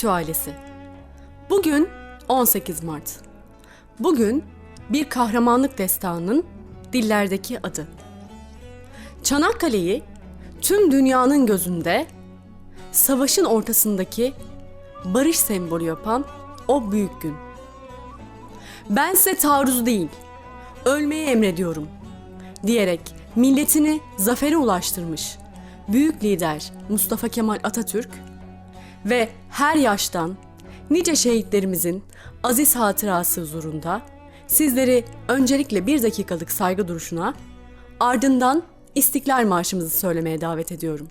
Ütü ailesi. Bugün 18 Mart. Bugün bir kahramanlık destanının dillerdeki adı. Çanakkale'yi tüm dünyanın gözünde savaşın ortasındaki barış sembolü yapan o büyük gün. Ben size taarruz değil, ölmeyi emrediyorum diyerek milletini zafere ulaştırmış büyük lider Mustafa Kemal Atatürk ve her yaştan nice şehitlerimizin aziz hatırası huzurunda sizleri öncelikle bir dakikalık saygı duruşuna ardından İstiklal Marşımızı söylemeye davet ediyorum.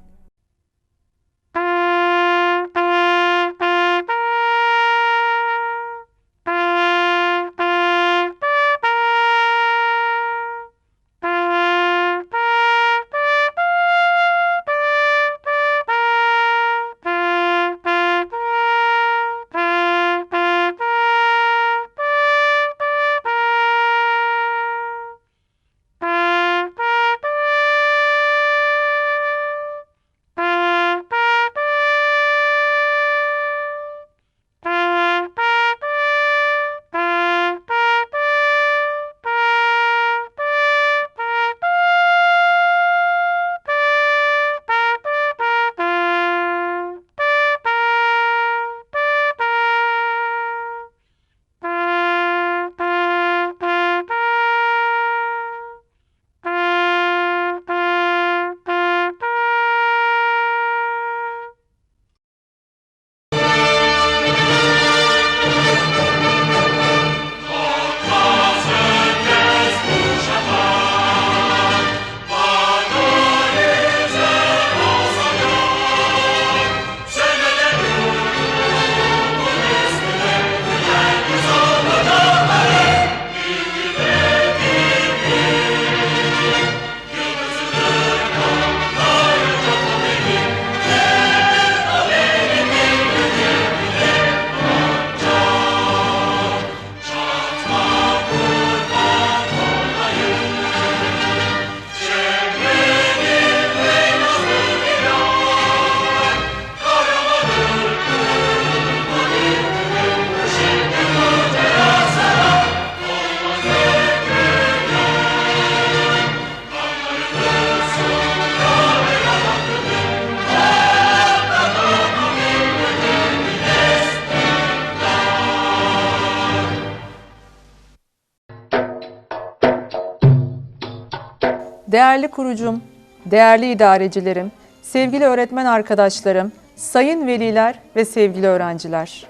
Değerli kurucum, değerli idarecilerim, sevgili öğretmen arkadaşlarım, sayın veliler ve sevgili öğrenciler.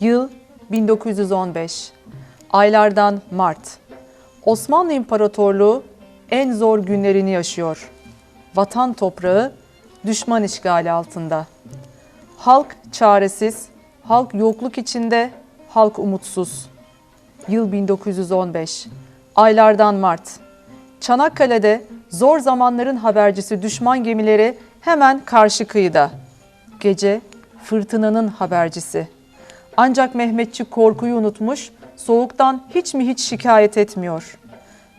Yıl 1915. Aylardan Mart. Osmanlı İmparatorluğu en zor günlerini yaşıyor. Vatan toprağı düşman işgali altında. Halk çaresiz, halk yokluk içinde, halk umutsuz. Yıl 1915. Aylardan Mart. Çanakkale'de zor zamanların habercisi düşman gemileri hemen karşı kıyıda. Gece fırtınanın habercisi. Ancak Mehmetçik korkuyu unutmuş, soğuktan hiç mi hiç şikayet etmiyor.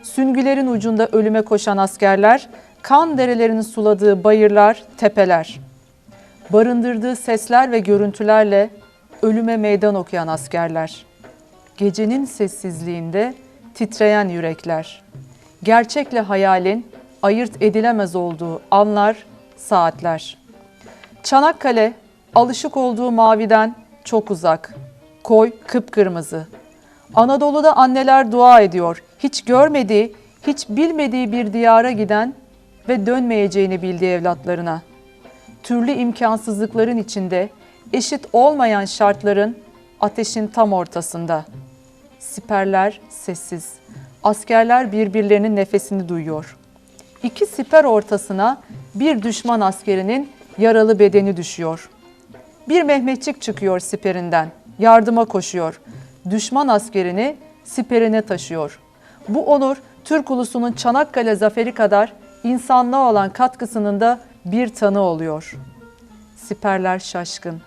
Süngülerin ucunda ölüme koşan askerler, kan derelerinin suladığı bayırlar, tepeler. Barındırdığı sesler ve görüntülerle ölüme meydan okuyan askerler. Gecenin sessizliğinde titreyen yürekler. Gerçekle hayalin ayırt edilemez olduğu anlar, saatler. Çanakkale alışık olduğu maviden çok uzak. Koy kıpkırmızı. Anadolu'da anneler dua ediyor. Hiç görmediği, hiç bilmediği bir diyara giden ve dönmeyeceğini bildiği evlatlarına. Türlü imkansızlıkların içinde eşit olmayan şartların ateşin tam ortasında. Siperler sessiz. Askerler birbirlerinin nefesini duyuyor. İki siper ortasına bir düşman askerinin yaralı bedeni düşüyor. Bir Mehmetçik çıkıyor siperinden, yardıma koşuyor. Düşman askerini siperine taşıyor. Bu onur Türk ulusunun Çanakkale zaferi kadar insanlığa olan katkısının da bir tanı oluyor. Siperler şaşkın.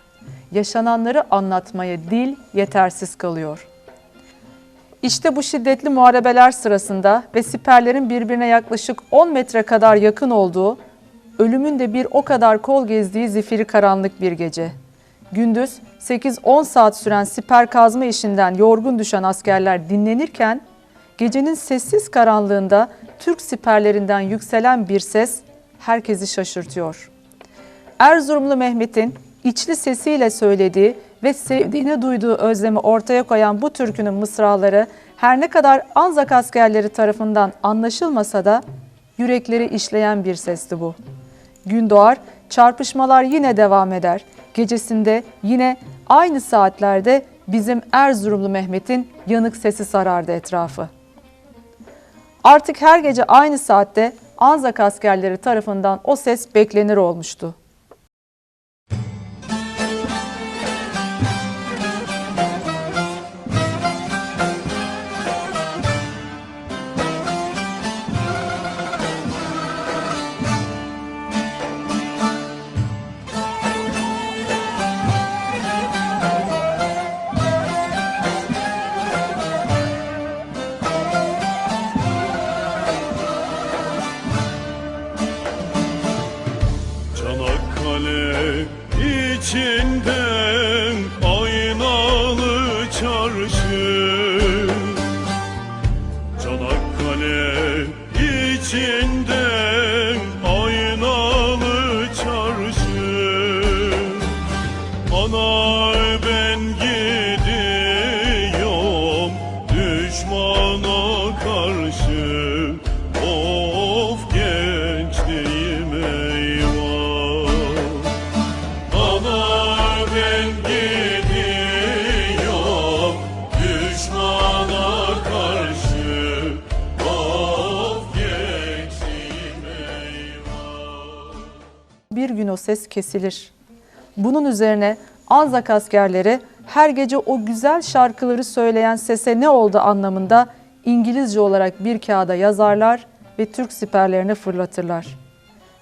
Yaşananları anlatmaya dil yetersiz kalıyor. İşte bu şiddetli muharebeler sırasında ve siperlerin birbirine yaklaşık 10 metre kadar yakın olduğu, ölümün de bir o kadar kol gezdiği zifiri karanlık bir gece. Gündüz 8-10 saat süren siper kazma işinden yorgun düşen askerler dinlenirken gecenin sessiz karanlığında Türk siperlerinden yükselen bir ses herkesi şaşırtıyor. Erzurumlu Mehmet'in içli sesiyle söylediği ve sevdiğine duyduğu özlemi ortaya koyan bu türkünün mısraları her ne kadar Anzak askerleri tarafından anlaşılmasa da yürekleri işleyen bir sesti bu. Gün doğar, çarpışmalar yine devam eder. Gecesinde yine aynı saatlerde bizim Erzurumlu Mehmet'in yanık sesi sarardı etrafı. Artık her gece aynı saatte Anzak askerleri tarafından o ses beklenir olmuştu. Ses kesilir. Bunun üzerine Anzak askerleri her gece o güzel şarkıları söyleyen sese ne oldu anlamında İngilizce olarak bir kağıda yazarlar ve Türk siperlerine fırlatırlar.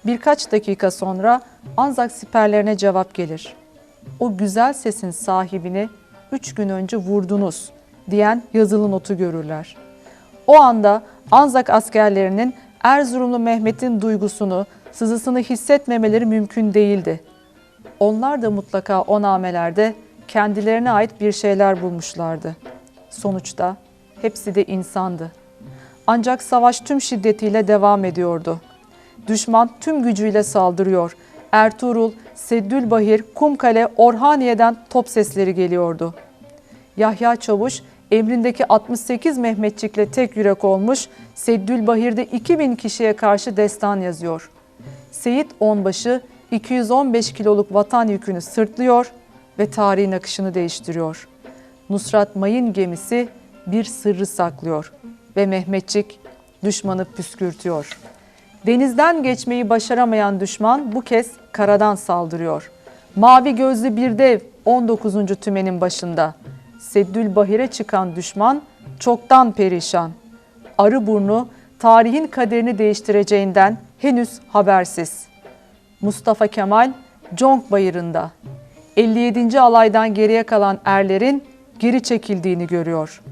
Birkaç dakika sonra Anzak siperlerine cevap gelir. O güzel sesin sahibini üç gün önce vurdunuz diyen yazılı notu görürler. O anda Anzak askerlerinin Erzurumlu Mehmet'in duygusunu, sızısını hissetmemeleri mümkün değildi. Onlar da mutlaka o namelerde kendilerine ait bir şeyler bulmuşlardı. Sonuçta hepsi de insandı. Ancak savaş tüm şiddetiyle devam ediyordu. Düşman tüm gücüyle saldırıyor. Ertuğrul, Seddülbahir, Kumkale, Orhaniye'den top sesleri geliyordu. Yahya Çavuş emrindeki 68 Mehmetçikle tek yürek olmuş, Seddülbahir'de 2000 kişiye karşı destan yazıyor. Seyit Onbaşı 215 kiloluk vatan yükünü sırtlıyor ve tarihin akışını değiştiriyor. Nusrat Mayın gemisi bir sırrı saklıyor ve Mehmetçik düşmanı püskürtüyor. Denizden geçmeyi başaramayan düşman bu kez karadan saldırıyor. Mavi gözlü bir dev 19. tümenin başında. Seddülbahir'e çıkan düşman çoktan perişan. Arıburnu tarihin kaderini değiştireceğinden henüz habersiz. Mustafa Kemal Conk Bayırı'nda 57. alaydan geriye kalan erlerin geri çekildiğini görüyor.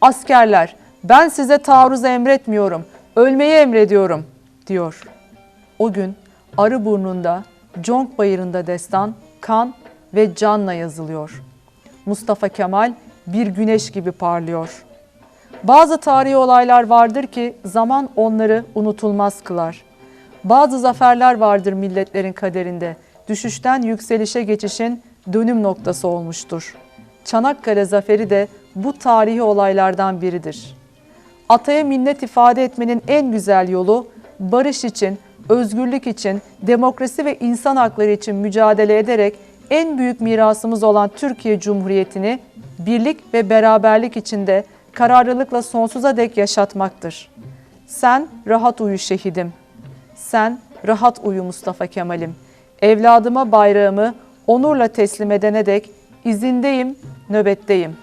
Askerler ben size taarruz emretmiyorum, ölmeyi emrediyorum diyor. O gün Arıburnu'nda, Conk Bayırı'nda destan, kan ve canla yazılıyor. Mustafa Kemal bir güneş gibi parlıyor. Bazı tarihi olaylar vardır ki zaman onları unutulmaz kılar. Bazı zaferler vardır milletlerin kaderinde. Düşüşten yükselişe geçişin dönüm noktası olmuştur. Çanakkale zaferi de bu tarihi olaylardan biridir. Ataya minnet ifade etmenin en güzel yolu barış için, özgürlük için, demokrasi ve insan hakları için mücadele ederek en büyük mirasımız olan Türkiye Cumhuriyeti'ni birlik ve beraberlik içinde kararlılıkla sonsuza dek yaşatmaktır. Sen rahat uyu şehidim. Sen rahat uyu Mustafa Kemal'im. Evladıma bayrağımı onurla teslim edene dek izindeyim, nöbetteyim.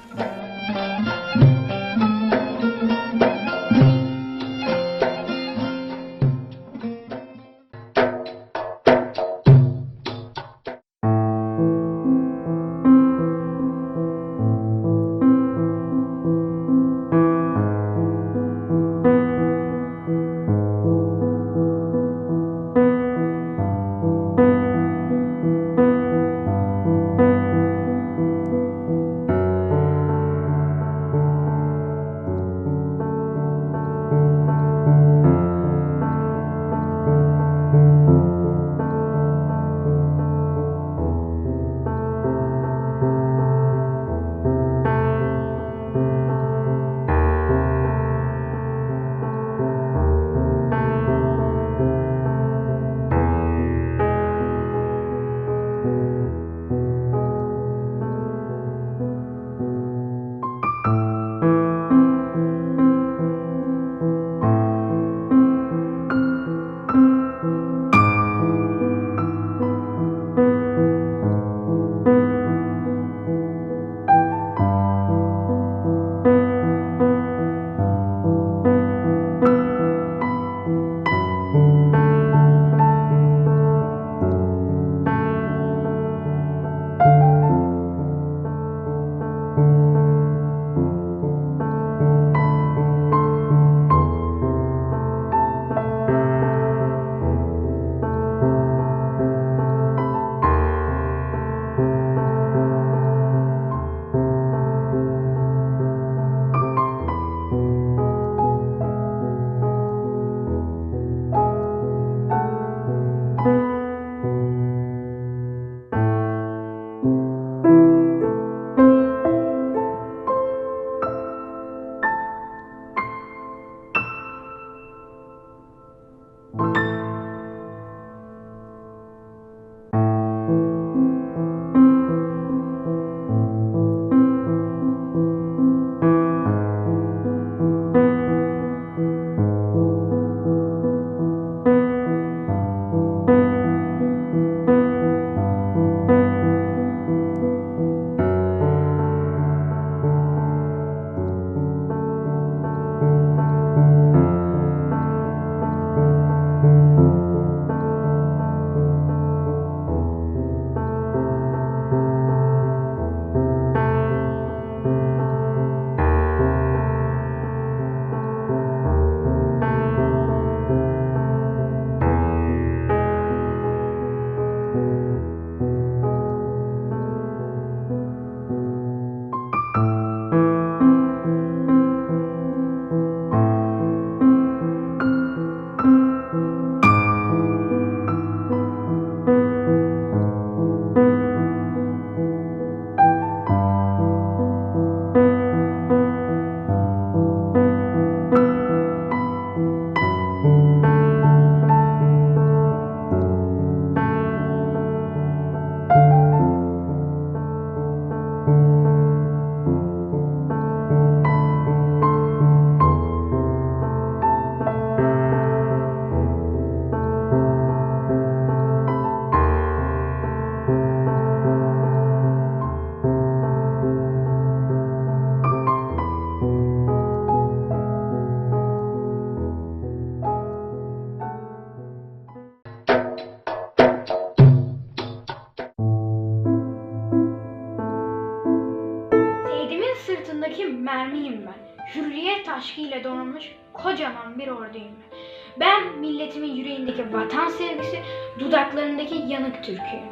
Kocaman bir orduyum ben. Ben milletimin yüreğindeki vatan sevgisi, dudaklarındaki yanık türküyüm.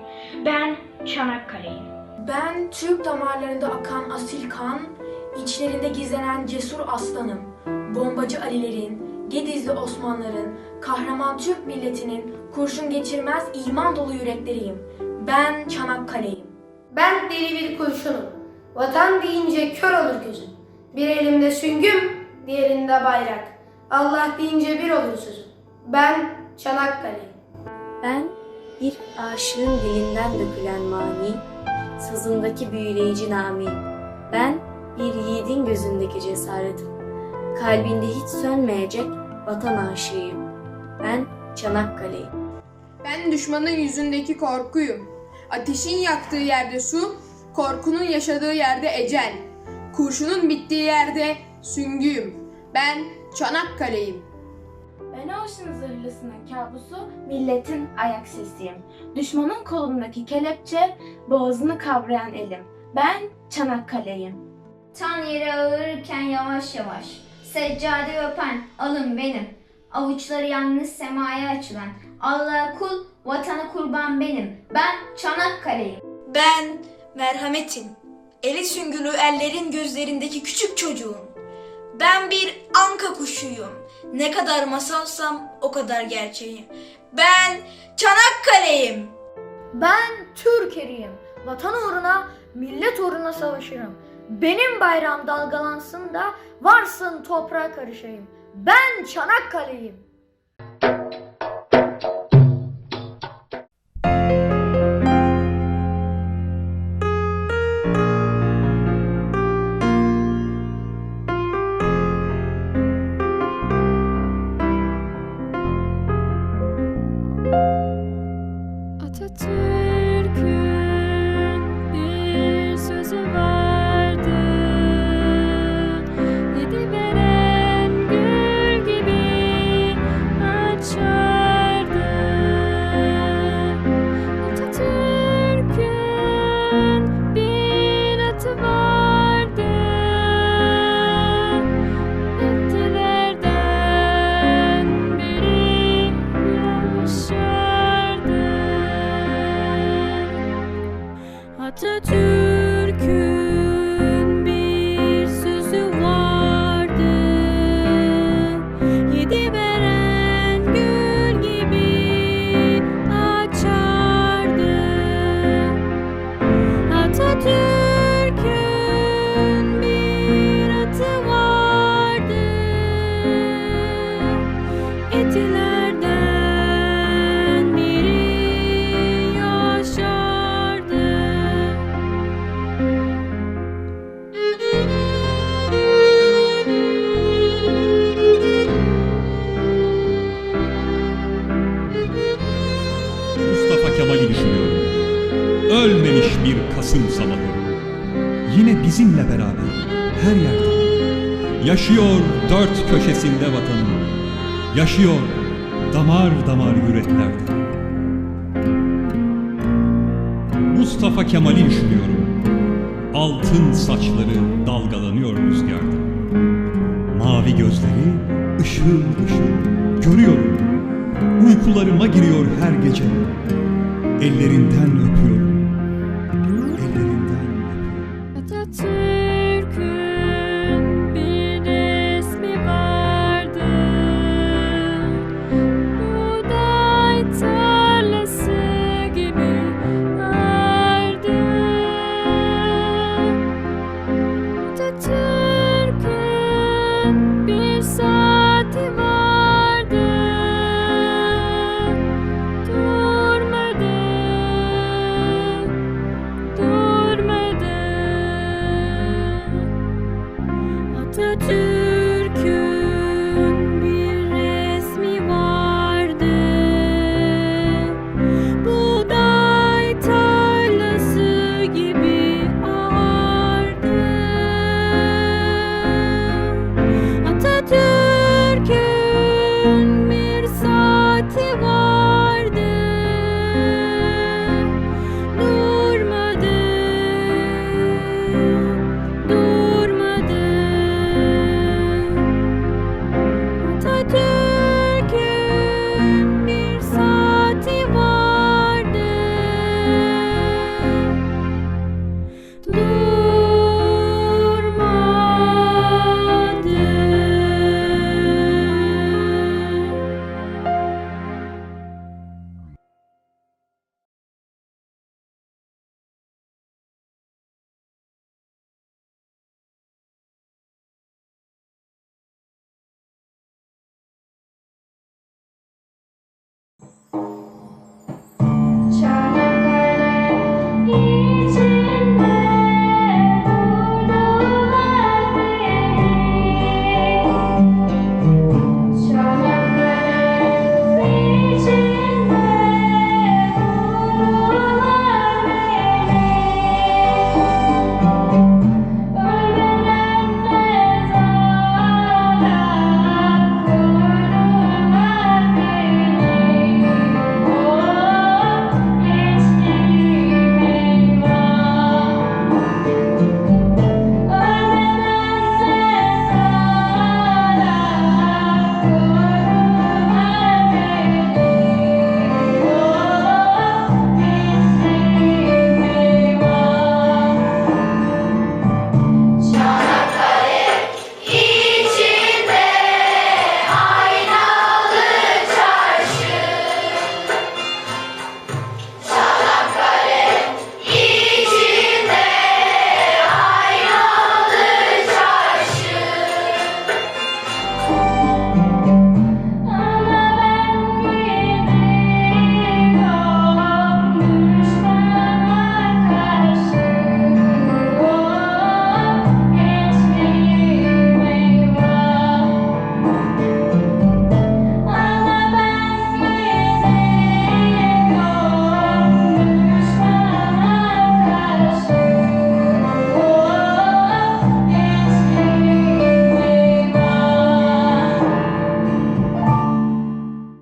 Ben Çanakkale'yim. Ben Türk damarlarında akan asil kan, içlerinde gizlenen cesur aslanım. Bombacı Alilerin, Gedizli Osmanların, kahraman Türk milletinin kurşun geçirmez iman dolu yürekleriyim. Ben Çanakkale'yim. Ben deli bir kurşunum. Vatan deyince kör olur gözüm. Bir elimde süngüm, diğerinde bayrak. Allah deyince bir olur sözüm. Ben Çanakkale'yim. Ben bir aşığın dilinden dökülen mani, sazındaki büyüleyici nami. Ben bir yiğidin gözündeki cesaretim. Kalbinde hiç sönmeyecek vatan aşığıyım. Ben Çanakkale'yim. Ben düşmanın yüzündeki korkuyum. Ateşin yaktığı yerde su, korkunun yaşadığı yerde ecel. Kurşunun bittiği yerde süngüyüm. Ben Çanakkale'yim. Ben Ocean zırhlısının kabusu, milletin ayak sesiyim. Düşmanın kolundaki kelepçe, boğazını kavrayan elim. Ben Çanakkale'yim. Tan yere ağırırken yavaş yavaş. Seccade öpen alın benim. Avuçları yalnız semaya açılan. Allah'a kul, vatana kurban benim. Ben Çanakkale'yim. Ben merhametin, eli süngülü ellerin gözlerindeki küçük çocuğum. Ben bir anka kuşuyum. Ne kadar masalsam o kadar gerçeğim. Ben Çanakkale'yim. Ben Türk eriyim. Vatan uğruna, millet uğruna savaşırım. Benim bayrağım dalgalansın da varsın toprağa karışayım. Ben Çanakkale'yim. Mustafa Kemal'i düşünüyorum. Ölmemiş bir Kasım sabahı. Yine bizimle beraber her yerde. Yaşıyor dört köşesinde vatanın. Yaşıyor damar damar yüreklerde. Mustafa Kemal'i düşünüyorum. Altın saçları dalgalanıyor rüzgarda. Mavi gözleri ışıl ışıl görüyorum. Uykularıma giriyor her gece. Ellerinden öpüyorum.